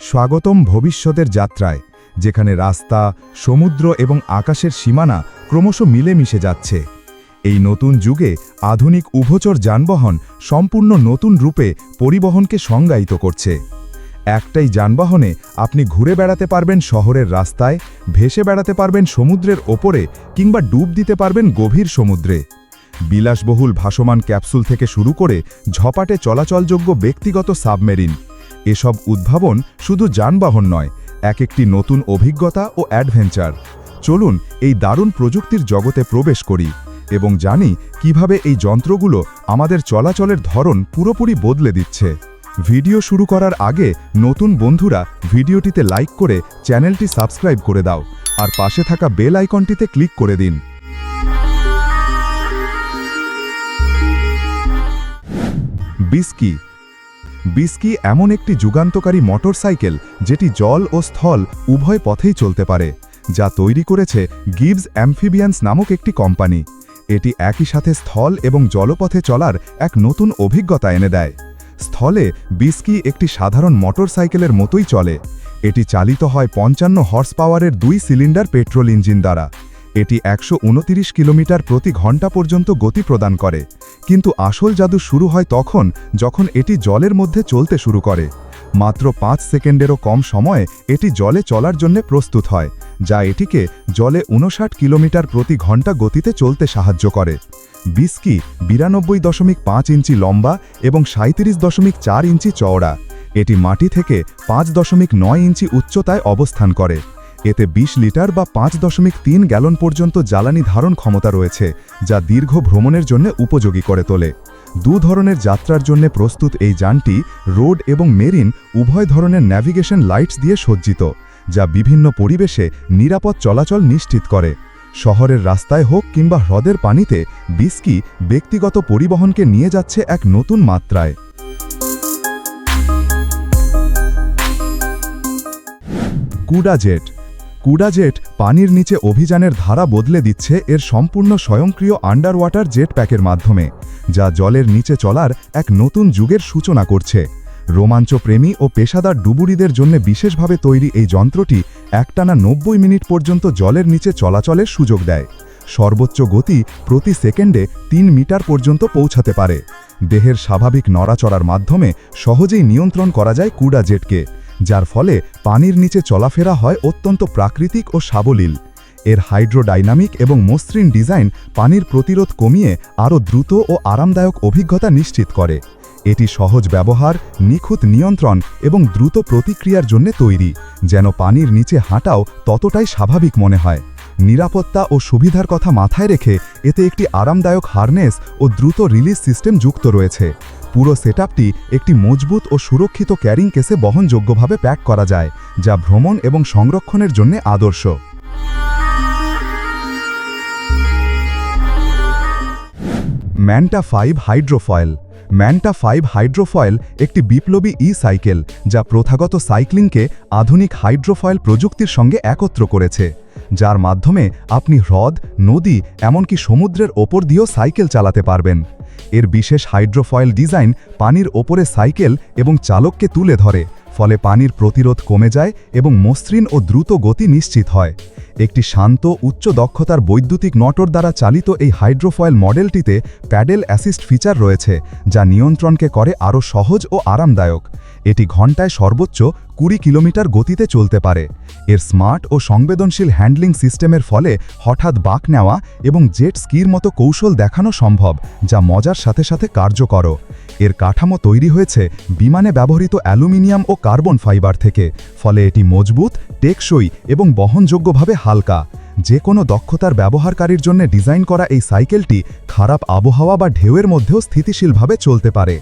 স্বাগতম ভবিষ্যতের যাত্রায়, যেখানে রাস্তা, সমুদ্র এবং আকাশের সীমানা ক্রমশ মিলেমিশে যাচ্ছে। এই নতুন যুগে আধুনিক উভচর যানবাহন সম্পূর্ণ নতুন রূপে পরিবহনকে সংজ্ঞায়িত করছে। একটাই যানবাহনে আপনি ঘুরে বেড়াতে পারবেন শহরের রাস্তায়, ভেসে বেড়াতে পারবেন সমুদ্রের ওপরে কিংবা ডুব দিতে পারবেন গভীর সমুদ্রে। বিলাসবহুল ভাসমান ক্যাপসুল থেকে শুরু করে ঝপাটে চলাচলযোগ্য ব্যক্তিগত সাবমেরিন। এসব উদ্ভাবন শুধু যানবাহন নয়, এক একটি নতুন অভিজ্ঞতা ও অ্যাডভেঞ্চার। চলুন এই দারুণ প্রযুক্তির জগতে প্রবেশ করি এবং জানি কীভাবে এই যন্ত্রগুলো আমাদের চলাচলের ধরন পুরোপুরি বদলে দিচ্ছে। ভিডিও শুরু করার আগে নতুন বন্ধুরা ভিডিওটিতে লাইক করে চ্যানেলটি সাবস্ক্রাইব করে দাও আর পাশে থাকা বেল আইকনটিতে ক্লিক করে দিন। বিস্কি বিস্কি এমন একটি যুগান্তকারী মোটরসাইকেল যেটি জল ও স্থল উভয় পথেই চলতে পারে, যা তৈরি করেছে গিবস অ্যাম্ফিবিয়ান্স নামক একটি কোম্পানি। এটি একই সাথে স্থল এবং জলপথে চলার এক নতুন অভিজ্ঞতা এনে দেয়। স্থলে বিস্কি একটি সাধারণ মোটরসাইকেলের মতোই চলে। এটি চালিত হয় পঞ্চান্ন হর্স পাওয়ারের দুই সিলিন্ডার পেট্রোল ইঞ্জিন দ্বারা। এটি একশো উনত্রিশ কিলোমিটার প্রতি ঘণ্টা পর্যন্ত গতি প্রদান করে। কিন্তু আসল জাদু শুরু হয় তখন যখন এটি জলের মধ্যে চলতে শুরু করে। মাত্র পাঁচ সেকেন্ডেরও কম সময়ে এটি জলে চলার জন্য প্রস্তুত হয়, যা এটিকে জলে উনষাট কিলোমিটার প্রতি ঘণ্টা গতিতে চলতে সাহায্য করে। বিস্কি বিরানব্বই দশমিক পাঁচ ইঞ্চি লম্বা এবং সাঁত্রিশ দশমিক চার ইঞ্চি চওড়া। এটি মাটি থেকে পাঁচ দশমিক নয় ইঞ্চি উচ্চতায় অবস্থান করে। এতে ২০ লিটার বা পাঁচ দশমিক তিন গ্যালন পর্যন্ত জ্বালানি ধারণ ক্ষমতা রয়েছে, যা দীর্ঘ ভ্রমণের জন্য উপযোগী করে তোলে। দু ধরনের যাত্রার জন্য প্রস্তুত এই যানটি রোড এবং মেরিন উভয় ধরনের ন্যাভিগেশন লাইটস দিয়ে সজ্জিত, যা বিভিন্ন পরিবেশে নিরাপদ চলাচল নিশ্চিত করে। শহরের রাস্তায় হোক কিংবা হ্রদের পানিতে, বিস্কি ব্যক্তিগত পরিবহনকে নিয়ে যাচ্ছে এক নতুন মাত্রায়। কুডাজেট কুডাজেট পানির নিচে অভিযানের ধারা বদলে দিচ্ছে এর সম্পূর্ণ স্বয়ংক্রিয় আন্ডার ওয়াটার জেট প্যাকের মাধ্যমে, যা জলের নিচে চলার এক নতুন যুগের সূচনা করছে। রোমাঞ্চপ্রেমী ও পেশাদার ডুবুরিদের জন্য বিশেষভাবে তৈরি এই যন্ত্রটি একটানা নব্বই মিনিট পর্যন্ত জলের নিচে চলাচলের সুযোগ দেয়। সর্বোচ্চ গতি প্রতি সেকেন্ডে তিন মিটার পর্যন্ত পৌঁছাতে পারে। দেহের স্বাভাবিক নড়াচড়ার মাধ্যমে সহজেই নিয়ন্ত্রণ করা যায় কুডা জেটকে যার ফলে পানির নিচে চলাফেরা হয় অত্যন্ত প্রাকৃতিক ও সাবলীল। এর হাইড্রোডাইনামিক এবং মসৃণ ডিজাইন পানির প্রতিরোধ কমিয়ে আরও দ্রুত ও আরামদায়ক অভিজ্ঞতা নিশ্চিত করে। এটি সহজ ব্যবহার, নিখুঁত নিয়ন্ত্রণ এবং দ্রুত প্রতিক্রিয়ার জন্য তৈরি, যেন পানির নিচে হাঁটাও ততটাই স্বাভাবিক মনে হয়। নিরাপত্তা ও সুবিধার কথা মাথায় রেখে এতে একটি আরামদায়ক হারনেস ও দ্রুত রিলিজ সিস্টেম যুক্ত রয়েছে। পুরো সেটআপটি একটি মজবুত ও সুরক্ষিত ক্যারিং কেসে বহনযোগ্যভাবে প্যাক করা যায়, যা ভ্রমণ এবং সংরক্ষণের জন্য আদর্শ। Manta five hydrofoil. Manta five hydrofoil একটি বিপ্লবী ই সাইকেল যা প্রথাগত সাইক্লিংকে আধুনিক হাইড্রোফয়েল প্রযুক্তির সঙ্গে একত্র করেছে। যার মাধ্যমে আপনি হ্রদ, নদী, এমনকি সমুদ্রের ওপর দিয়েও সাইকেল চালাতে পারবেন। এর বিশেষ হাইড্রোফয়েল ডিজাইন পানির ওপরে সাইকেল এবং চালককে তুলে ধরে, ফলে পানির প্রতিরোধ কমে যায় এবং মসৃণ ও দ্রুত গতি নিশ্চিত হয়। একটি শান্ত, উচ্চ দক্ষতার বৈদ্যুতিক নটর দ্বারা চালিত এই হাইড্রোফয়েল মডেলটিতে প্যাডেল অ্যাসিস্ট ফিচার রয়েছে, যা নিয়ন্ত্রণকে করে আরও সহজ ও আরামদায়ক। এটি ঘন্টায় সর্বোচ্চ কুড়ি কিলোমিটার গতিতে চলতে পারে। এর স্মার্ট ও সংবেদনশীল হ্যান্ডলিং সিস্টেমের ফলে হঠাৎ বাঁক নেওয়া এবং জেট স্কির মতো কৌশল দেখানো সম্ভব, যা মজার সাথে সাথে কার্যকর। এর কাঠামো তৈরি হয়েছে বিমানে ব্যবহৃত অ্যালুমিনিয়াম ও কার্বন ফাইবার থেকে, ফলে এটি মজবুত, টেকসই এবং বহনযোগ্যভাবে হালকা। যে কোনো দক্ষতার ব্যবহারকারীর জন্য ডিজাইন করা এই সাইকেলটি খারাপ আবহাওয়া বা ঢেউয়ের মধ্যেও স্থিতিশীলভাবে চলতে পারে।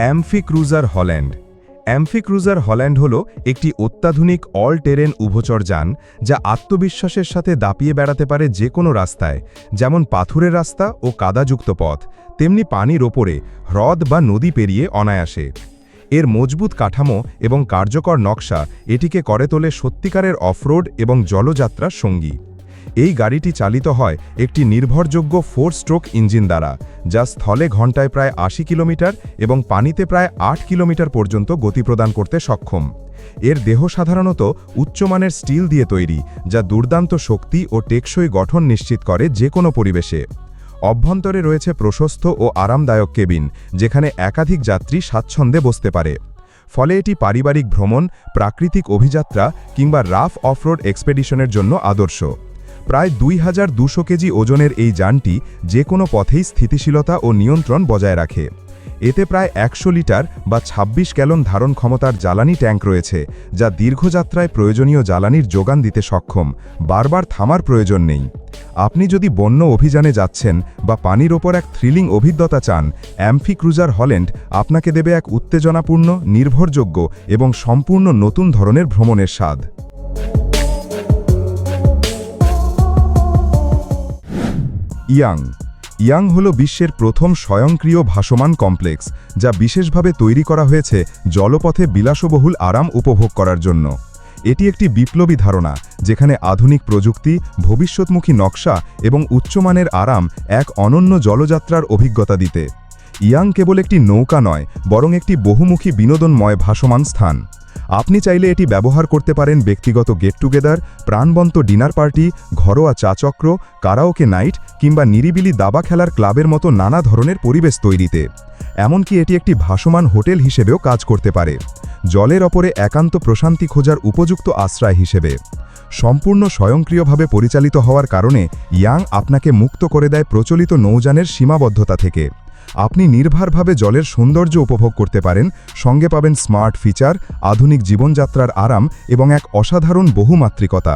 Amphi Cruiser Holland. Amphi Cruiser Holland হল একটি অত্যাধুনিক অল টেরেন উভচর যান যা আত্মবিশ্বাসের সাথে দাপিয়ে বেড়াতে পারে যে কোনো রাস্তায়, যেমন পাথুরের রাস্তা ও কাদাযুক্ত পথ, তেমনি পানির ওপরে, হ্রদ বা নদী পেরিয়ে অনায়াসে। এর মজবুত কাঠামো এবং কার্যকর নকশা এটিকে করে তোলে সত্যিকারের অফরোড এবং জলযাত্রার সঙ্গী। এই গাড়িটি চালিত হয় একটি নির্ভরযোগ্য ফোর স্ট্রোক ইঞ্জিন দ্বারা, যা স্থলে ঘন্টায় প্রায় আশি কিলোমিটার এবং পানিতে প্রায় আট কিলোমিটার পর্যন্ত গতি প্রদান করতে সক্ষম। এর দেহ সাধারণত উচ্চমানের স্টিল দিয়ে তৈরি, যা দুর্দান্ত শক্তি ও টেকসই গঠন নিশ্চিত করে যে কোনো পরিবেশে। অভ্যন্তরে রয়েছে প্রশস্ত ও আরামদায়ক কেবিন, যেখানে একাধিক যাত্রী স্বাচ্ছন্দ্যে বসতে পারে। ফলে এটি পারিবারিক ভ্রমণ, প্রাকৃতিক অভিযাত্রা কিংবা রাফ অফরোড এক্সপেডিশনের জন্য আদর্শ। প্রায় দুই হাজার দুশো কেজি ওজনের এই যানটি যে কোনো পথেই স্থিতিশীলতা ও নিয়ন্ত্রণ বজায় রাখে। এতে প্রায় একশো লিটার বা ২৬ গ্যালন ধারণ ক্ষমতার জ্বালানি ট্যাঙ্ক রয়েছে, যা দীর্ঘযাত্রায় প্রয়োজনীয় জ্বালানির যোগান দিতে সক্ষম, বারবার থামার প্রয়োজন নেই। আপনি যদি বন্য অভিযানে যাচ্ছেন বা পানির ওপর এক থ্রিলিং অভিজ্ঞতা চান, অ্যাম্ফি ক্রুজার হল্যান্ড আপনাকে দেবে এক উত্তেজনাপূর্ণ, নির্ভরযোগ্য এবং সম্পূর্ণ নতুন ধরনের ভ্রমণের স্বাদ। ইয়াং। ইয়াং হল বিশ্বের প্রথম স্বয়ংক্রিয় ভাসমান কমপ্লেক্স, যা বিশেষভাবে তৈরি করা হয়েছে জলপথে বিলাসবহুল আরাম উপভোগ করার জন্য। এটি একটি বিপ্লবী ধারণা, যেখানে আধুনিক প্রযুক্তি, ভবিষ্যৎমুখী নকশা এবং উচ্চমানের আরাম এক অনন্য জলযাত্রার অভিজ্ঞতা দিতে। ইয়াং কেবল একটি নৌকা নয়, বরং একটি বহুমুখী বিনোদনময় ভাসমান স্থান। আপনি চাইলে এটি ব্যবহার করতে পারেন ব্যক্তিগত গেট টুগেদার প্রাণবন্ত ডিনার পার্টি, ঘরোয়া চাচক্র কারাওকে নাইট, কিংবা নিরিবিলি দাবা খেলার ক্লাবের মতো নানা ধরনের পরিবেশ তৈরিতে। এমনকি এটি একটি ভাসমান হোটেল হিসেবেও কাজ করতে পারে। জলের অপরে একান্ত প্রশান্তি খোঁজার উপযুক্ত আশ্রয় হিসেবে। সম্পূর্ণ স্বয়ংক্রিয়ভাবে পরিচালিত হওয়ার কারণে ইয়াং আপনাকে মুক্ত করে দেয় প্রচলিত নৌযানের সীমাবদ্ধতা থেকে। আপনি নির্ভরভাবে জলের সৌন্দর্য উপভোগ করতে পারেন, সঙ্গে পাবেন স্মার্ট ফিচার, আধুনিক জীবনযাত্রার আরাম এবং এক অসাধারণ বহুমাত্রিকতা।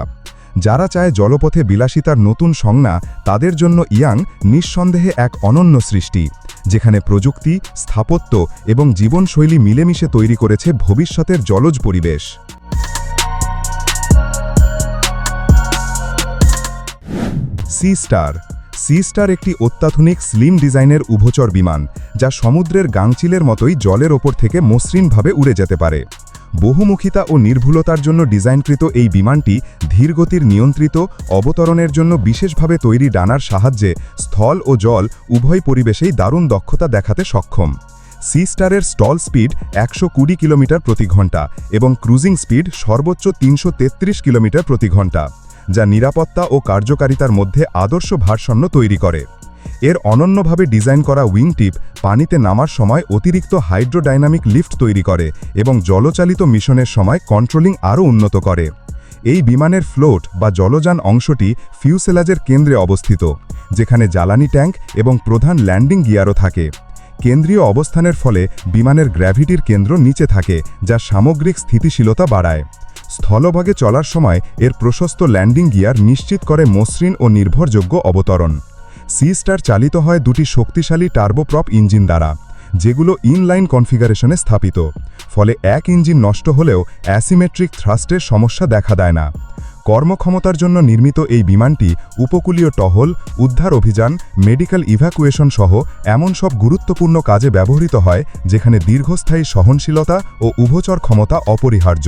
যারা চায় জলপথে বিলাসিতার নতুন সংজ্ঞা, তাদের জন্য ইয়াং নিঃসন্দেহে এক অনন্য সৃষ্টি, যেখানে প্রযুক্তি, স্থাপত্য এবং জীবনশৈলী মিলেমিশে তৈরি করেছে ভবিষ্যতের জলজ পরিবেশ। সি স্টার সি স্টার একটি অত্যাধুনিক স্লিম ডিজাইনের উভচর বিমান, যা সমুদ্রের গাংচিলের মতোই জলের ওপর থেকে মসৃণভাবে উড়ে যেতে পারে। বহুমুখিতা ও নির্ভুলতার জন্য ডিজাইনকৃত এই বিমানটি ধীরগতির নিয়ন্ত্রিত, অবতরণের জন্য বিশেষভাবে তৈরি ডানার সাহায্যে স্থল ও জল উভয় পরিবেশেই দারুণ দক্ষতা দেখাতে সক্ষম। সি স্টারের স্টল স্পিড একশো কুড়ি কিলোমিটার প্রতি ঘণ্টা এবং ক্রুজিং স্পিড সর্বোচ্চ তিনশো তেত্রিশ কিলোমিটার প্রতি ঘণ্টা। যা নিরাপত্তা ও কার্যকারিতার মধ্যে আদর্শ ভারসাম্য তৈরি করে। এর অনন্যভাবে ডিজাইন করা উইং টিপ পানিতে নামার সময় অতিরিক্ত হাইড্রোডাইনামিক লিফট তৈরি করে এবং জলচালিত মিশনের সময় কন্ট্রোলিং আরও উন্নত করে। এই বিমানের ফ্লোট বা জলযান অংশটি ফিউসেলাজের কেন্দ্রে অবস্থিত, যেখানে জ্বালানি ট্যাঙ্ক এবং প্রধান ল্যান্ডিং গিয়ারও থাকে। কেন্দ্রীয় অবস্থানের ফলে বিমানের গ্র্যাভিটির কেন্দ্র নিচে থাকে, যা সামগ্রিক স্থিতিশীলতা বাড়ায়। স্থলভাগে চলার সময় এর প্রশস্ত ল্যান্ডিং গিয়ার নিশ্চিত করে মসৃণ ও নির্ভরযোগ্য অবতরণ। সি স্টার চালিত হয় দুটি শক্তিশালী টার্বোপ্রপ ইঞ্জিন দ্বারা, যেগুলো ইনলাইন কনফিগারেশনে স্থাপিত। ফলে এক ইঞ্জিন নষ্ট হলেও অ্যাসিমেট্রিক থ্রাস্টের সমস্যা দেখা দেয় না। কর্মক্ষমতার জন্য নির্মিত এই বিমানটি উপকূলীয় টহল, উদ্ধার অভিযান, মেডিকেল ইভ্যাকুয়েশন সহ এমন সব গুরুত্বপূর্ণ কাজে ব্যবহৃত হয় যেখানে দীর্ঘস্থায়ী সহনশীলতা ও উভচর ক্ষমতা অপরিহার্য।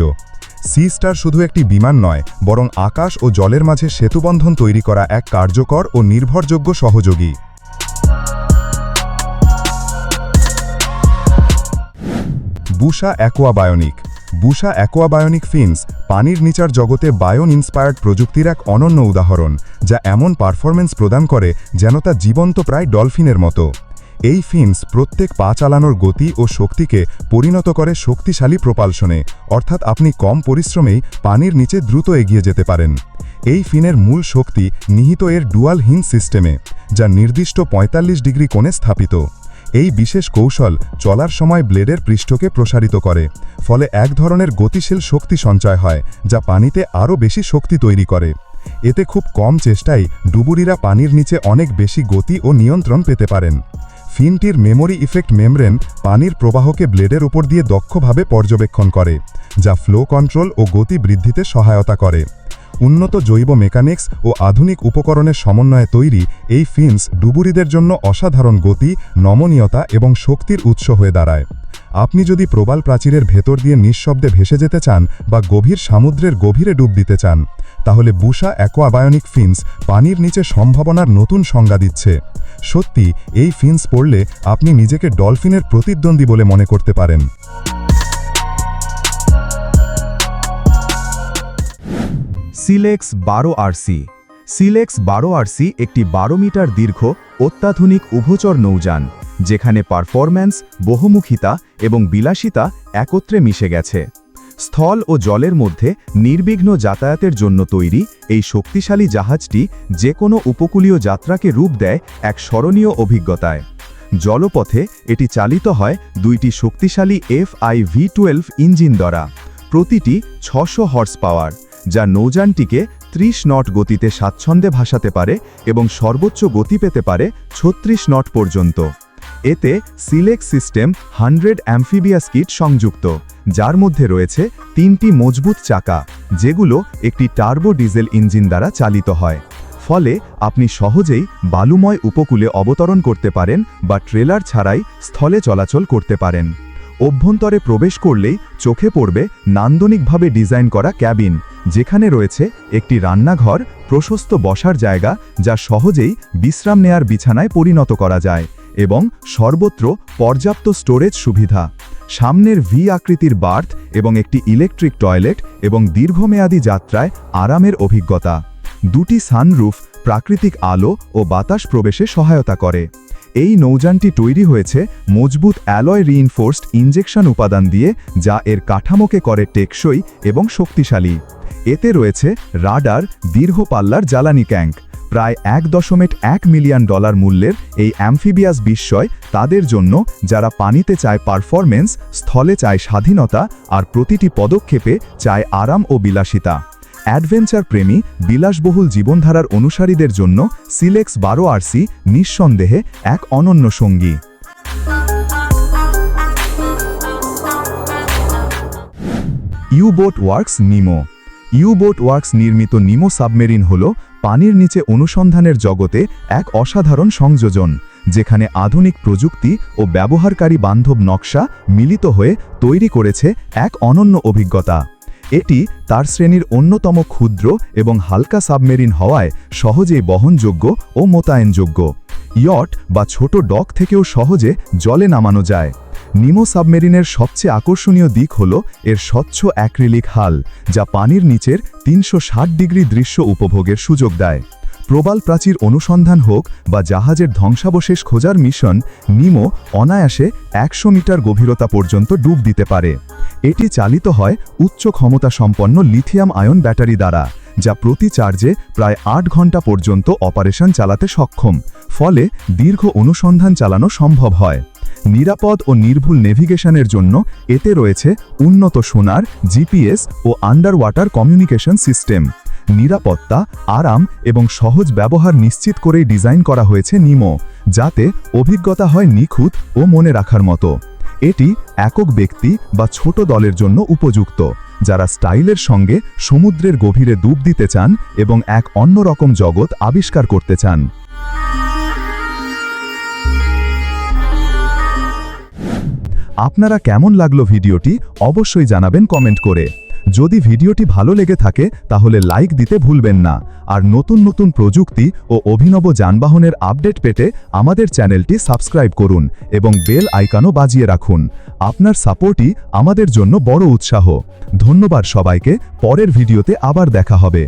সি স্টার শুধু একটি বিমান নয়, বরং আকাশ ও জলের মাঝে সেতুবন্ধন তৈরি করা এক কার্যকর ও নির্ভরযোগ্য সহযোগী। বুশা অ্যাকোয়াবায়োনিক বুশা অ্যাকোয়াবায়োনিক ফিন্স, পানির নিচার জগতে বায়োন ইন্সপায়ার্ড প্রযুক্তির এক অনন্য উদাহরণ, যা এমন পারফরমেন্স প্রদান করে যেন তা জীবন্ত প্রায় ডলফিনের মতো। এই ফিন্স প্রত্যেক পা চালানোর গতি ও শক্তিকে পরিণত করে শক্তিশালী প্রপালশনে, অর্থাৎ আপনি কম পরিশ্রমেই পানির নিচে দ্রুত এগিয়ে যেতে পারেন। এই ফিনের মূল শক্তি নিহিত এর ডুয়াল হিন সিস্টেমে, যা নির্দিষ্ট ৪৫ ডিগ্রি কোণে স্থাপিত। এই বিশেষ কৌশল চলার সময় ব্লেডের পৃষ্ঠকে প্রসারিত করে, ফলে এক ধরনের গতিশীল শক্তি সঞ্চয় হয়, যা পানিতে আরও বেশি শক্তি তৈরি করে। এতে খুব কম চেষ্টায় ডুবুরিরা পানির নিচে অনেক বেশি গতি ও নিয়ন্ত্রণ পেতে পারেন। ফিনটির মেমোরি ইফেক্ট মেমব্রেন পানির প্রবাহকে ব্লেডের উপর দিয়ে দক্ষভাবে পর্যবেক্ষণ করে, যা ফ্লো কন্ট্রোল ও গতি বৃদ্ধিতে সহায়তা করে। উন্নত জৈব মেকানিক্স ও আধুনিক উপকরণের সমন্বয়ে তৈরি এই ফিন্স ডুবুরিদের জন্য অসাধারণ গতি, নমনীয়তা এবং শক্তির উৎস হয়ে দাঁড়ায়। আপনি যদি প্রবাল প্রাচীরের ভেতর দিয়ে নিঃশব্দে ভেসে যেতে চান বা গভীর সমুদ্রের গভীরে ডুব দিতে চান, তাহলে বুশা অ্যাকোয়াবায়নিক ফিন্স পানির নিচে সম্ভাবনার নতুন সংজ্ঞা দিচ্ছে। সত্যি, এই ফিন্স পড়লে আপনি নিজেকে ডলফিনের প্রতিদ্বন্দ্বী বলে মনে করতে পারেন। সিলেক্স বারো আরসি। সিলেক্স বারো আরসি একটি বারো মিটার দীর্ঘ, অত্যাধুনিক উভচর নৌযান, যেখানে পারফরম্যান্স, বহুমুখিতা এবং বিলাসিতা একত্রে মিশে গেছে। স্থল ও জলের মধ্যে নির্বিঘ্ন যাতায়াতের জন্য তৈরি এই শক্তিশালী জাহাজটি যে কোনো উপকূলীয় যাত্রাকে রূপ দেয় এক স্মরণীয় অভিজ্ঞতায়। জলপথে এটি চালিত হয় দুইটি শক্তিশালী F I V twelve engine দ্বারা, প্রতিটি ছশো হর্স পাওয়ার যা নৌযানটিকে ৩০ নট গতিতে স্বাচ্ছন্দ্যে ভাসাতে পারে এবং সর্বোচ্চ গতি পেতে পারে ছত্রিশ নট পর্যন্ত। এতে select system hundred amphibious kit সংযুক্ত, যার মধ্যে রয়েছে তিনটি মজবুত চাকা, যেগুলো একটি টার্বো ডিজেল ইঞ্জিন দ্বারা চালিত হয়। ফলে আপনি সহজেই বালুময় উপকূলে অবতরণ করতে পারেন বা ট্রেলার ছাড়াই স্থলে চলাচল করতে পারেন। অভ্যন্তরে প্রবেশ করলেই চোখে পড়বে নান্দনিকভাবে ডিজাইন করা ক্যাবিন, যেখানে রয়েছে একটি রান্নাঘর, প্রশস্ত বসার জায়গা, যা সহজেই বিশ্রাম নেয়ার বিছানায় পরিণত করা যায়, এবং সর্বত্র পর্যাপ্ত স্টোরেজ সুবিধা। সামনের ভি আকৃতির বার্থ এবং একটি ইলেকট্রিক টয়লেট এবং দীর্ঘমেয়াদী যাত্রায় আরামের অভিজ্ঞতা। দুটি সানরুফ প্রাকৃতিক আলো ও বাতাস প্রবেশে সহায়তা করে। এই নৌযানটি তৈরি হয়েছে মজবুত অ্যালয় রিইনফোর্সড ইঞ্জেকশন উপাদান দিয়ে, যা এর কাঠামোকে করে টেকসই এবং শক্তিশালী। এতে রয়েছে রাডার, দীর্ঘ পাল্লার জ্বালানি ট্যাঙ্ক, প্রায় এক দশমিক এক মিলিয়ন ডলার মূল্যের এই অ্যামফিবিয়াস বিস্ময় তাদের জন্য, যারা পানিতে চায় পারফরমেন্স স্থলে চায় স্বাধীনতা, আর প্রতিটি পদক্ষেপে চায় আরাম ও বিলাসিতা। অ্যাডভেঞ্চার প্রেমী, বিলাসবহুল জীবনধারার অনুসারীদের জন্য সিলেক্স বারো আরসি নিঃসন্দেহে এক অনন্য সঙ্গী। U boat Worx Nemo U boat Worx নির্মিত নিমো সাবমেরিন হল পানির নিচে অনুসন্ধানের জগতে এক অসাধারণ সংযোজন, যেখানে আধুনিক প্রযুক্তি ও ব্যবহারকারী বান্ধব নকশা মিলিত হয়ে তৈরি করেছে এক অনন্য অভিজ্ঞতা। এটি তার শ্রেণির অন্যতম ক্ষুদ্র এবং হালকা সাবমেরিন হওয়ায় সহজেই বহনযোগ্য ও মোতায়েনযোগ্য। ইয়ট বা ছোট ডক থেকেও সহজে জলে নামানো যায়। নিমো সাবমেরিনের সবচেয়ে আকর্ষণীয় দিক হল এর স্বচ্ছ অ্যাক্রিলিক হাল, যা পানির নিচের তিনশো ষাট ডিগ্রি দৃশ্য উপভোগের সুযোগ দেয়। প্রবাল প্রাচীর অনুসন্ধান হোক বা জাহাজের ধ্বংসাবশেষ খোঁজার মিশন, নিমো অনায়াসে একশো মিটার গভীরতা পর্যন্ত ডুব দিতে পারে। এটি চালিত হয় উচ্চ ক্ষমতা সম্পন্ন লিথিয়াম আয়ন ব্যাটারি দ্বারা, যা প্রতি চার্জে প্রায় আট ঘণ্টা পর্যন্ত অপারেশন চালাতে সক্ষম, ফলে দীর্ঘ অনুসন্ধান চালানো সম্ভব হয়। নিরাপদ ও নির্ভুল নেভিগেশনের জন্য এতে রয়েছে উন্নত সোনার, জিপিএস ও আন্ডার ওয়াটার কমিউনিকেশন সিস্টেম। নিরাপত্তা, আরাম এবং সহজ ব্যবহার নিশ্চিত করেই ডিজাইন করা হয়েছে নিমো, যাতে অভিজ্ঞতা হয় নিখুঁত ও মনে রাখার মতো। এটি একক ব্যক্তি বা ছোট দলের জন্য উপযুক্ত, যারা স্টাইলের সঙ্গে সমুদ্রের গভীরে ডুব দিতে চান এবং এক অন্যরকম জগৎ আবিষ্কার করতে চান। আপনারা কেমন লাগল ভিডিওটি অবশ্যই জানাবেন কমেন্ট করে। যদি ভিডিওটি ভালো লেগে থাকে, তাহলে লাইক দিতে ভুলবেন না। আর নতুন নতুন প্রযুক্তি ও অভিনব যানবাহনের আপডেট পেতে আমাদের চ্যানেলটি সাবস্ক্রাইব করুন এবং বেল আইকানও বাজিয়ে রাখুন। আপনার সাপোর্টই আমাদের জন্য বড় উৎসাহ। ধন্যবাদ সবাইকে, পরের ভিডিওতে আবার দেখা হবে।